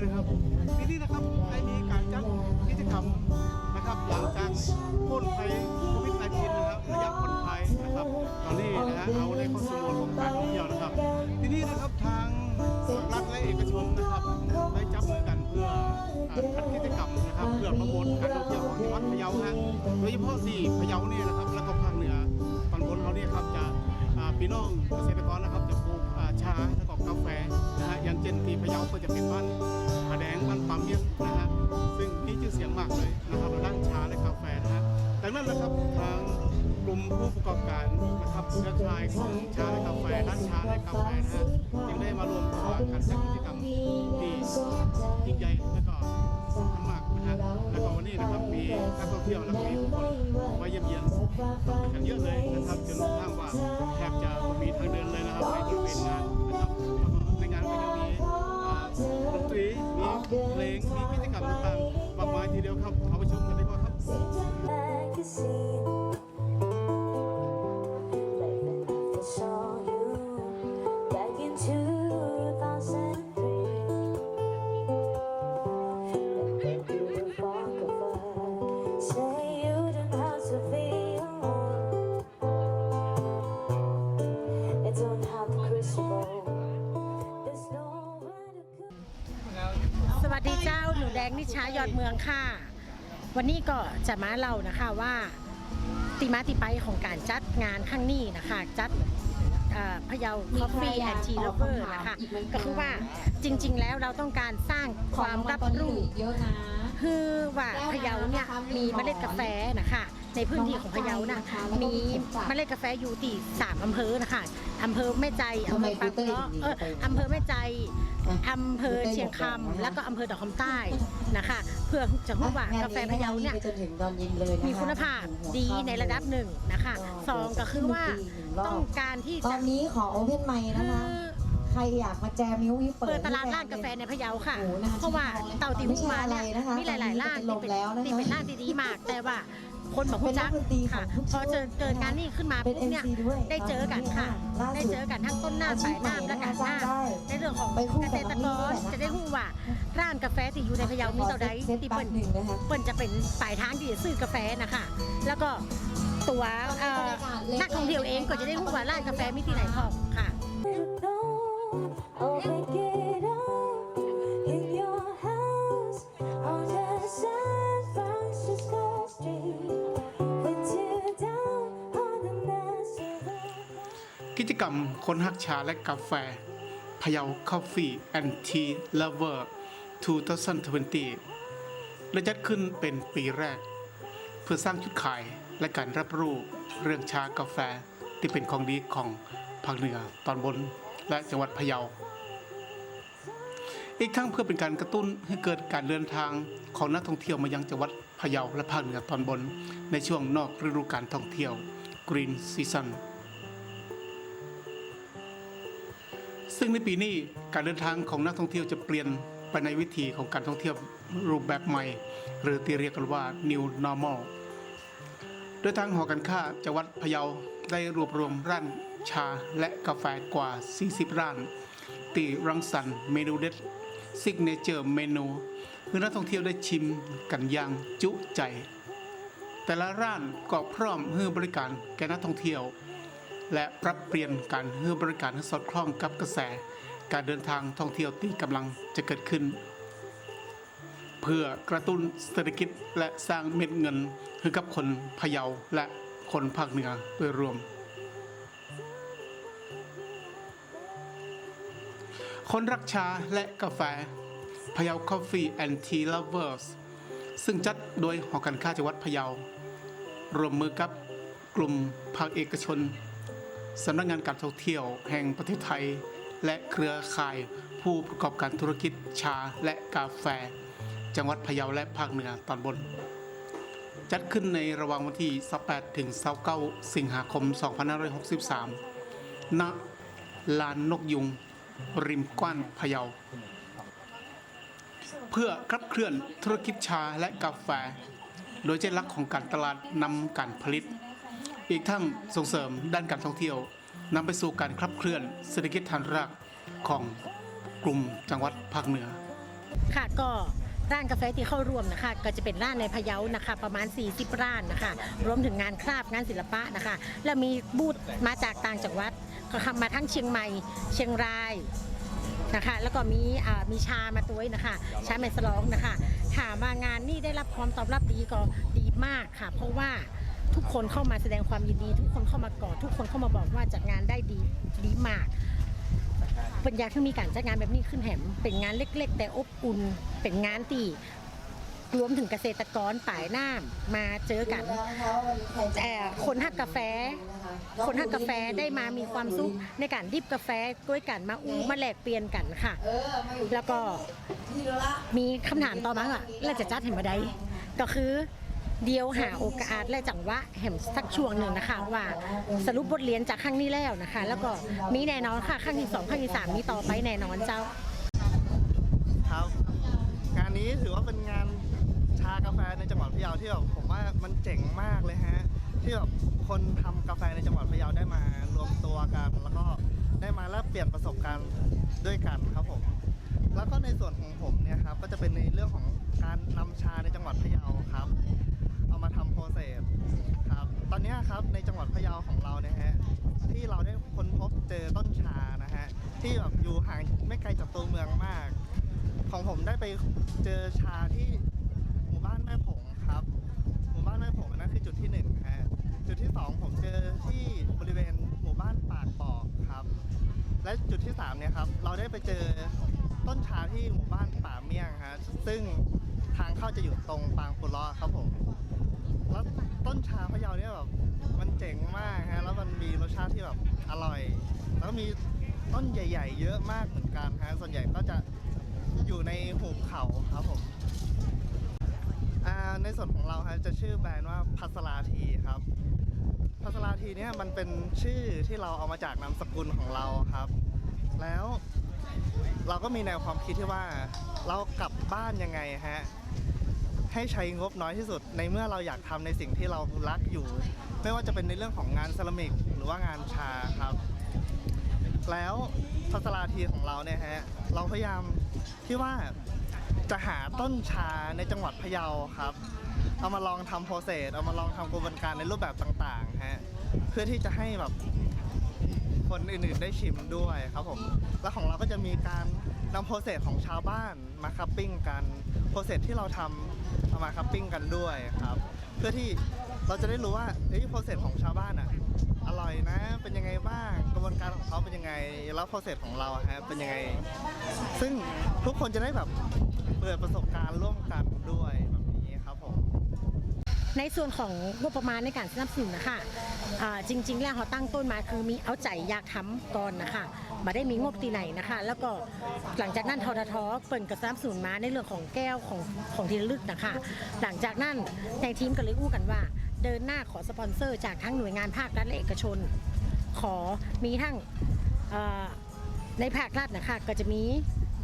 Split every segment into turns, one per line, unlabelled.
กว เช่นที่พะเยาก็จะเป็นบ้านผาแดงบ้านปามเมียงนะฮะซึ่งมีชื่อเสียงมากเลยนะครับด้านชาและกาแฟนะฮะดังนั้นนะครับทางกลุ่มผู้ประกอบการนะครับเครือข่ายของชาและกาแฟด้านชาและกาแฟนะฮะจึงได้มารวมตัวกันจัดกิจกรรมที่ยิ่งใหญ่และก็สำคัญมากนะฮะแล้วก็วันนี้นะครับมีนักท่องเที่ยวและมีผู้คนมาเยี่ยมเยียนกันเยอะเลยนะครับจนกระทั่งว่าแทบจะมีทางเดินเลยนะครับในบริเวณงานนะครับ ในงานก็ยังมีอ่าดนตรีมีเพลงมีกิจกรรมต่างๆมากมายทีเดียวครับเอาไปชมกันดีกว่าครับ
ชายอดเมืองค่ะ วันนี้ก็จะมาเล่านะคะว่าติมาติไปของการจัดงานครั้งนี้นะคะ จัดเอ่อพะเยาคอฟฟี่แอนทีเลเวอร์นะคะ ก็คือว่าจริงๆแล้วเราต้องการสร้างความรับรู้
เยอะนะ
คือว่าพะเยาเนี่ยมีเมล็ดกาแฟนะคะในพื้นที่ของพะเยานะมีเมล็ดกาแฟอยู่ที่สามอำเภอนะคะอำเภอแม่ใจอำเภอปากเกาะเอออำเภอแม่ใจอำเภอเชียงคำแล้วก็อำเภอดอกคำใต้นะคะ เพื่อจะรู้ว่ากาแฟพะเยาเนี่ย
ไปจนถึงตอนเย็นเลยนะคะ
มีคุณภาพดีในระดับหนึ่งนะคะสองก็คือว่าต้องการที่
ตอ
จะ
นนี้ขอโอเพนไมค์นะ
คือ
คะ ใครอยากมาแจมิววิเปิ
เปิ
ด
ดตลาดร้านกาแฟในพะเยาค่ะ
โอ้โหน่
เพราะว่าเต่าตีหุ้มาเนี่ย
ไม่ใช่อะไรนะคะ
มีหลายๆร้าน
ตอนนี้
ที่เป็น
จะเป็นลมแล้วนะคะ
ที่เป็นร้านที่ดีมาก แต่ว่าคนบอก
เป็
คุณ
นนั
จั
ก
ก
ดนตรีข
ค่ะ
องทุก
พอเจอเกิดงานนี้ขึ้นมา
เป็น
ปุ๊บเนี่ย
MC ด้วย
ได้เจอกันค่ะ
ล่าสุด
ได้เจอกันทั้งต้นน้ำสายน้ำและการน้
ได้ำ
ในเรื่องของ
ไปคู่
เก
กับ
ษตร
น้
ก
อง
ร
นี่ด้วยนะ
จะได้รู้ว่าร้านกาแฟที่อยู่ในพะเยามีเท่าใด
เซต
ที่
แป๊
เปิ้
บ
น
หนึ่งนะคะ
เปิ้นจะเป็นปลายทางที่จะซื้อกาแฟนะคะ แล้วก็ตัวเอ่อนักท่องเที่ยวเองก็จะได้รู้ว่าร้านกาแฟมีที่ไหนพอ
กิจกรรมคนฮักชาและกาแฟพะเยาคอฟฟี่แอนทีเลเวอร์2020และจัดขึ้นเป็นปีแรก เพื่อสร้างจุดขายและการรับรู้เรื่องชากาแฟที่เป็นของดีของภาคเหนือตอนบนและจังหวัดพะเยา อีกทั้งเพื่อเป็นการกระตุ้นให้เกิดการเดินทางของนักท่องเที่ยวมายังจังหวัดพะเยาและภาคเหนือตอนบน ในช่วงนอกฤดูการท่องเที่ยว Green Season ซึ่งในปีนี้การเดินทางของนักท่องเที่ยวจะเปลี่ยนไปในวิธีของการท่องเที่ยวรูปแบบใหม่ หรือที่เรียกกันว่า New Normal โดยทางหอการค้าจังหวัดพะเยาได้รวบรวมร้านชาและกาแฟกว่า 40 ร้าน ตีรังสรรค์เมนูเด็ด ซิกเนเจอร์เมนูเพื่อนักท่องเที่ยวได้ชิมกันอย่างจุใจ แต่ละร้านก็พร้อมให้บริการแก่นักท่องเที่ยว และปรับเปลี่ยนการให้บริการให้สอดคล้องกับกระแส การเดินทางท่องเที่ยวที่กำลังจะเกิดขึ้น เพื่อกระตุ้นเศรษฐกิจและสร้างเม็ดเงินให้กับคนพะเยาและคนภาคเหนือโดยรวม คนรักชาและกาแฟพะเยา Coffee and Tea Lovers ซึ่งจัดโดยหอการค้าจังหวัดพะเยา รวมมือกับกลุ่มภาคเอกชนสำนักงานการท่องเที่ยวแห่งประเทศไทย และเครือข่ายผู้ประกอบการธุรกิจชาและกาแฟ จังหวัดพะเยาและภาคเหนือตอนบน จัดขึ้นในระหว่างวันที่18ถึง 29 สิงหาคม 2563 ณ ลานนกยุง ริมกว้านพะเยา เพื่อขับเคลื่อนธุรกิจชาและกาแฟ โดยเจลักของการตลาดนำการผลิต อีกทั้งส่งเสริมด้านการท่องเที่ยวนำไปสู่การขับเคลื่อนเศรษฐกิจฐานรากของกลุ่มจังหวัดภาคเหนือ
ค่ะก็ร้านกาแฟที่เข้าร่วมนะคะก็จะเป็นร้านในพะเยานะคะ ประมาณ 40 ร้านนะคะ รวมถึงงานคราฟงานศิลปะนะคะ และมีบูธมาจากต่างจังหวัด ก็เข้ามาทั้งเชียงใหม่ เชียงรายนะคะ แล้วก็มีมีชามาตัวนะคะ ชาเมสลองนะคะ ถามว่างานนี่ได้รับความตอบรับดีก็ดีมากค่ะ เพราะว่าทุกคนเข้ามาแสดงความยินดี ทุกคนเข้ามากอดทุกคนเข้ามาบอกว่าจัดงานได้ดีดีมากเป็นอยากที่มีการจัดงานแบบนี้ขึ้นแหมเป็นงานเล็ก ๆ แต่อบอุ่นเป็นงานที่ รวมถึงเกษตรกรป่ายน้ำมาเจอกันแต่คนหักกาแฟ คนหักกาแฟได้มามีความสุขในการดิบกาแฟด้วยกันมาอู้มาแลกเปลี่ยนกันค่ะ แล้วก็มีคำถามต่อมาว่าเราจะจัดเห็นมาได้ก็คือเดียวหาโอกาสและจังหวะแห่มสักช่วงหนึ่งนะคะ ว่าสรุปบทเรียนจากครั้งนี้แล้วนะคะ แล้วก็มีแน่นอนค่ะครั้งที่สองครั้งที่สามมีต่อไปแน่นอนเจ้า
ครับ งานนี้ถือว่าเป็นงาน กาแฟในจังหวัดพะเยาที่แบบผมว่ามันเจ๋งมากเลยฮะที่แบบคนทำกาแฟในจังหวัดพะเยาได้มารวมตัวกัน แล้วก็ได้มาแลกเปลี่ยนประสบการณ์ด้วยกันครับผมแล้วก็ในส่วนของผมเนี่ยครับก็จะเป็นในเรื่องของการนำชาในจังหวัดพะเยาครับ เอามาทำโปรเซสครับตอนนี้ครับในจังหวัดพะเยาของเราเนี่ยฮะที่เราได้ค้นพบเจอต้นชานะฮะที่แบบอยู่ห่างไม่ไกลจากตัวเมืองมาก ของผมได้ไปเจอชาที่หมู่บ้านแม่ผงครับ หมู่บ้านแม่ผงอันนั่น คือจุดที่หนึ่งฮะจุดที่สองผมเจอที่บริเวณหมู่บ้านปากบอกครับ และจุดที่สามเนี่ยครับเราได้ไปเจอต้นชาที่หมู่บ้านป่าเมี่ยงฮะซึ่งทางเข้าจะอยู่ตรงปางปุล้อครับผมแล้วต้นชาพะเยาเนี่ยแบบมันเจ๋งมากฮะแล้วมันมีรสชาติที่แบบอร่อย แล้วมีต้นใหญ่ ๆ เยอะมากเหมือนกันฮะส่วนใหญ่ก็จะอยู่ในหุบเขาครับผม ในส่วนของเราฮะจะชื่อแบรนด์ว่าพัสราทีครับพัสราทีเนี่ยมันเป็นชื่อที่เราเอามาจากนามสกุลของเราครับ แล้วเราก็มีแนวความคิดที่ว่าเรากลับบ้านยังไงฮะให้ใช้งบน้อยที่สุด ในเมื่อเราอยากทำในสิ่งที่เรารักอยู่ ไม่ว่าจะเป็นในเรื่องของงานเซรามิกหรือว่างานชาครับ แล้วพัสราทีของเราเนี่ยฮะเราพยายามที่ว่า จะหาต้นชาในจังหวัดพะเยาครับ เอามาลองทำโปรเซสเอามาลองทำกระบวนการในรูปแบบต่างๆฮะเพื่อที่จะให้แบบคนอื่นๆได้ชิมด้วยครับผม แล้วของเราก็จะมีการนำโปรเซสของชาวบ้านมาคัพปิ้งกันโปรเซสที่เราทำเอามาคัพปิ้งกันด้วยครับ เพื่อที่เราจะได้รู้ว่าเฮ้ยโปรเซสของชาวบ้านอะอร่อยนะ เป็นยังไงบ้างกระบวนการของเขาเป็นยังไงแล้วโปรเซสของเราฮะเป็นยังไง ซึ่งทุกคนจะได้แบบ ปิดประสบการณ์ร่วมกันด้วยแบบนี้ครับผม
ในส่วนของงบประมาณในการสนับสนุนนะคะอ่าจริง ๆ แล้วเขาตั้งต้นมาคือมีเอาใจอยากทำก่อนนะคะมาได้มีงบตีไหนนะคะ แล้วก็หลังจากนั้นทททเปิดกระสนับสนุนมาในเรื่องของแก้วของของที่ระลึกนะคะ หลังจากนั้นในทีมก็เลยอู้กันว่า เดินหน้าขอสปอนเซอร์จากทั้งหน่วยงานภาครัฐและเอกชน ขอมีทั้งในภาครัฐนะคะก็จะมี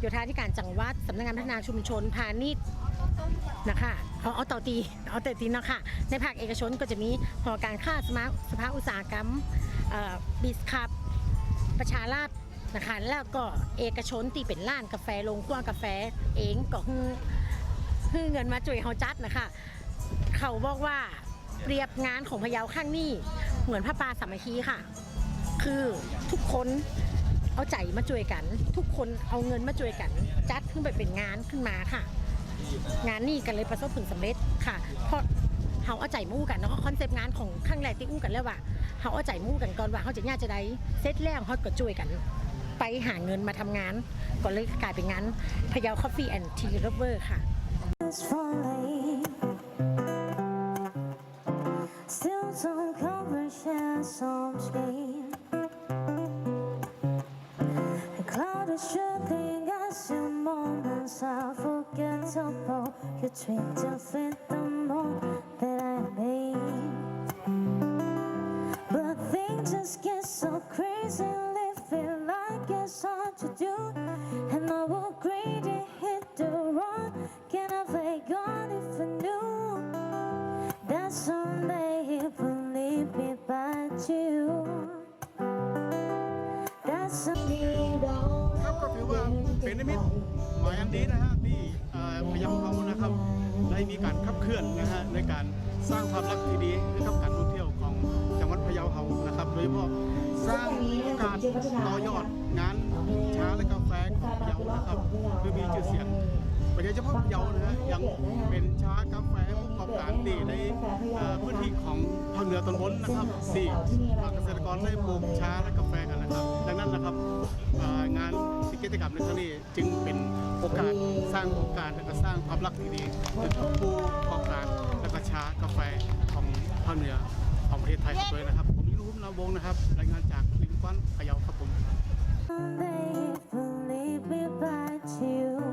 โยธาธิการจังหวัดสำนักงานพัฒนาชุมชนพาณิชย์นะคะเอาเอาต่อตีเอาแต่ตีนะคะในภาคเอกชนก็จะมีหอการค้าสมาสภาอุตสาหกรรมบิสคับประชาราษฎร์นะคะแล้วก็เอกชนที่เป็นร้านกาแฟโรงคั่วกาแฟเองก็ฮือฮือเงินมาจ่วยเฮาจัดนะคะเขาบอกว่าเปรียบงานของพะเยาข้างนี้เหมือนพระปาสามัคคีค่ะ คือทุกคน เอาใจมาช่วยกัน ทุกคนเอาเงินมาช่วยกัน จัดขึ้นไปเป็นงานขึ้นมาค่ะ งานนี่กันเลยประสบผลสำเร็จค่ะเพราะเขาเอาใจมู่กันเนาะคอนเซปต์งานของข้างแรกที่อู้กันแล้วว่าเขาเอาใจมู่กันก่อนว่าเขาจะย่าจะได้เซตแล้วเขาก็ช่วยกัน ไปหาเงินมาทำงานก็เลยกลายเป็นงานพยาคอฟฟี่แอนด์ทีเลเวอร์ค่ะ
冲破，越吹就散。 เป็นในมิตหมายอันดีนะฮะที่พะเยาเขานะครับ ได้มีการขับเคลื่อนนะฮะในการสร้างภาพลักที่ดีให้กับการท่องเที่ยวของจังหวัดพะเยาเขานะครับโดยเฉพาะสร้างโอกาสต่อยอดงานชาและกาแฟของพะเยานะครับคือมีชื่อเสียงไม่ใช่เฉพาะพะเยานะฮะยังเป็นชากาแฟผู้ประกอบการดีในพื้นที่ของภาคเหนือตอนบนนะครับที่เกษตรกรได้ปลูกชาและกาแฟกันนะครับ ดังนั้นนะครับงาน กิจกรรมในครั้งนี้ จึงเป็นโอกาสสร้างโอกาสและก็สร้างความรักที่ดีให้กับผู้ประกอบการและก็ชากาแฟของภาคเหนือของประเทศไทยครับด้วยนะครับ ผมยุรุมนาวงนะครับรายงานจากลิงกวันพะเยาครับผม
They believe me but you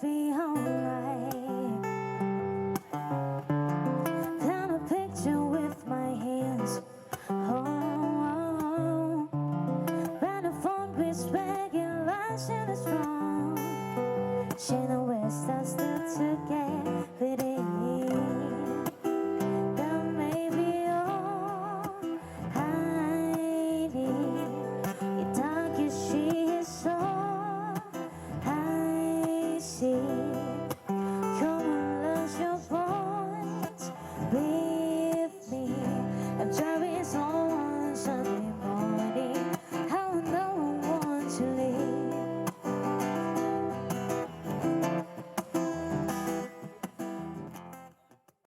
feel